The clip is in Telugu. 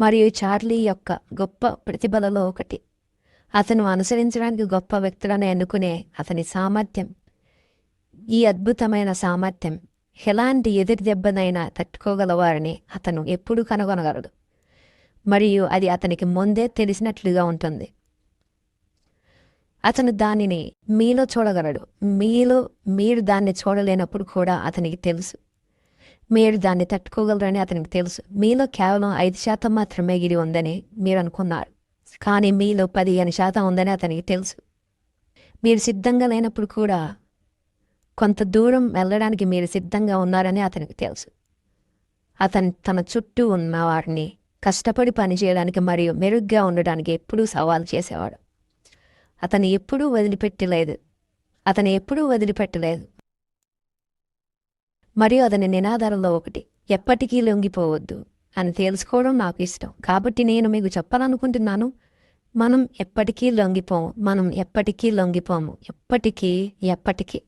మరియు చార్లీ యొక్క గొప్ప ప్రతిభలలో ఒకటి. అతను అనుసరించడానికి గొప్ప వ్యక్తులని ఎన్నుకునే అతని సామర్థ్యం ఈ అద్భుతమైన సామర్థ్యం ఎలాంటి ఎదురు దెబ్బనైనా తట్టుకోగలవారని అతను ఎప్పుడూ కనుగొనగలడు. మరియు అది అతనికి ముందే తెలిసినట్లుగా ఉంటుంది. అతను దానిని మీలో చూడగలడు. మీలో మీరు దాన్ని చూడలేనప్పుడు కూడా అతనికి తెలుసు. మీరు దాన్ని తట్టుకోగలరని అతనికి తెలుసు. మీలో కేవలం ఐదు శాతం మాత్రమే ఇది ఉందని మీరు అనుకున్నారు. కానీ మీలో పదిహేను శాతం ఉందని అతనికి తెలుసు. మీరు సిద్ధంగా లేనప్పుడు కూడా కొంత దూరం వెళ్ళడానికి మీరు సిద్ధంగా ఉన్నారని అతనికి తెలుసు. అతను తన చుట్టూ ఉన్న వారిని కష్టపడి పనిచేయడానికి మరియు మెరుగ్గా ఉండడానికి ఎప్పుడూ సవాల్ చేసేవాడు. అతను ఎప్పుడూ వదిలిపెట్టలేదు. అతను ఎప్పుడూ వదిలిపెట్టలేదు. మరియు అతని నినాదాలలో ఒకటి ఎప్పటికీ లొంగిపోవద్దు అని తెలుసుకోవడం నాకు ఇష్టం. కాబట్టి నేను మీకు చెప్పాలనుకుంటున్నాను మనం ఎప్పటికీ లొంగిపోము మనం ఎప్పటికీ లొంగిపోము ఎప్పటికీ ఎప్పటికీ.